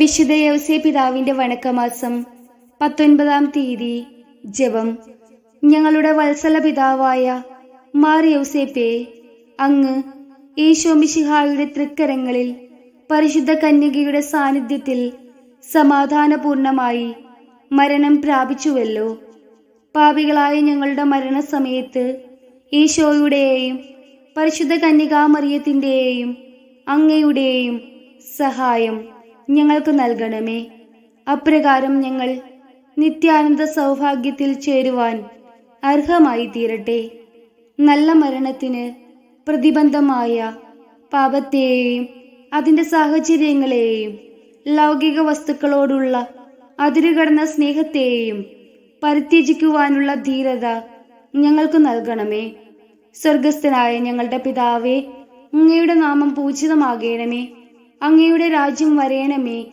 വിശുദ്ധ യൗസേ പിതാവിന്റെ വണക്കമാസം പത്തൊൻപതാം തീയതി ജപം. ഞങ്ങളുടെ വത്സല പിതാവായ മാർ യൗസേപ്പെ അങ്ങ് ഈശോമിശിഹായുടെ തൃക്കരങ്ങളിൽ പരിശുദ്ധ കന്യകയുടെ സാന്നിധ്യത്തിൽ സമാധാനപൂർണമായി മരണം പ്രാപിച്ചുവല്ലോ. പാപികളായ ഞങ്ങളുടെ മരണസമയത്ത് ഈശോയുടെയും പരിശുദ്ധ കന്യകാമറിയത്തിന്റെയും അങ്ങയുടെയും സഹായം ഞങ്ങൾക്ക് നൽകണമേ. അപ്രകാരം ഞങ്ങൾ നിത്യാനന്ദ സൗഭാഗ്യത്തിൽ ചേരുവാൻ അർഹമായി തീരട്ടെ നല്ല മരണത്തിന് പ്രതിബന്ധമായ പാപത്തെയും അതിന്റെ സാഹചര്യങ്ങളെയും ലൗകിക വസ്തുക്കളോടുള്ള അതിരുകടന്ന സ്നേഹത്തെയും പരിത്യജിക്കുവാനുള്ള ധീരത ഞങ്ങൾക്ക് നൽകണമേ. സ്വർഗസ്ഥനായ ഞങ്ങളുടെ പിതാവേ അങ്ങയുടെ നാമം പൂജിതമാകണമേ. അങ്ങയുടെ രാജ്യം വരയണമേ.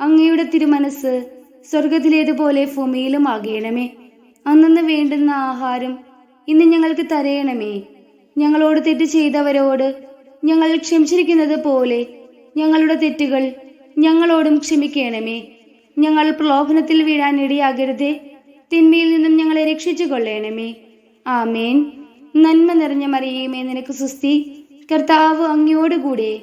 അങ്ങയുടെ തിരുമനസ് സ്വർഗത്തിലേതുപോലെ ഭൂമിയിലും ആകണമേ. അന്നു വേണ്ടുന്ന ആഹാരം ഇന്ന് ഞങ്ങൾക്ക് തരയണമേ. ഞങ്ങളോട് തെറ്റ് ചെയ്തവരോട് ഞങ്ങൾ ക്ഷമിച്ചിരിക്കുന്നത് പോലെ ഞങ്ങളുടെ തെറ്റുകൾ ഞങ്ങളോടും ക്ഷമിക്കണമേ. ഞങ്ങൾ പ്രലോഭനത്തിൽ വീഴാൻ ഇടയാകരുതേ. തിന്മയിൽ നിന്നും ഞങ്ങളെ രക്ഷിച്ചു കൊള്ളണമേ ആമേൻ. നന്മ നിറഞ്ഞ മറിയുമേ നിനക്ക് സുസ്തി കർത്താവ് അങ്ങയോടുകൂടെ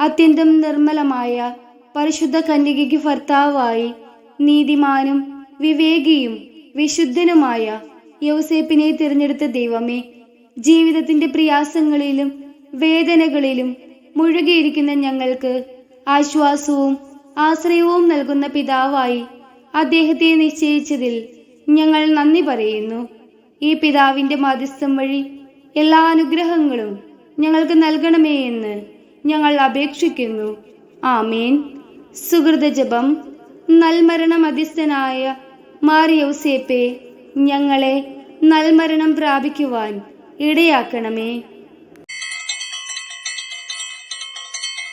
അത്യന്തം നിർമ്മലമായ പരിശുദ്ധ കന്യകയ്ക്ക് ഭർത്താവായി നീതിമാനും വിവേകിയും വിശുദ്ധനുമായ യൗസേപ്പിനെ തിരഞ്ഞെടുത്ത ദൈവമേ ജീവിതത്തിന്റെ പ്രയാസങ്ങളിലും വേദനകളിലും മുഴുകിയിരിക്കുന്ന ഞങ്ങൾക്ക് ആശ്വാസവും ആശ്രയവും നൽകുന്ന പിതാവായി അദ്ദേഹത്തെ നിശ്ചയിച്ചതിൽ ഞങ്ങൾ നന്ദി പറയുന്നു. ഈ പിതാവിന്റെ മാധ്യസ്ഥം വഴി എല്ലാ അനുഗ്രഹങ്ങളും ഞങ്ങൾക്ക് നൽകണമേ എന്ന് ഞങ്ങൾ അപേക്ഷിക്കുന്നു. ആമേൻ. സുഹൃതജപം. നൽമരണ മധ്യസ്ഥനായ മാറിയൗസേപ്പെ ഞങ്ങളെ നൽമരണം പ്രാപിക്കുവാൻ ഇടയാക്കണമേ.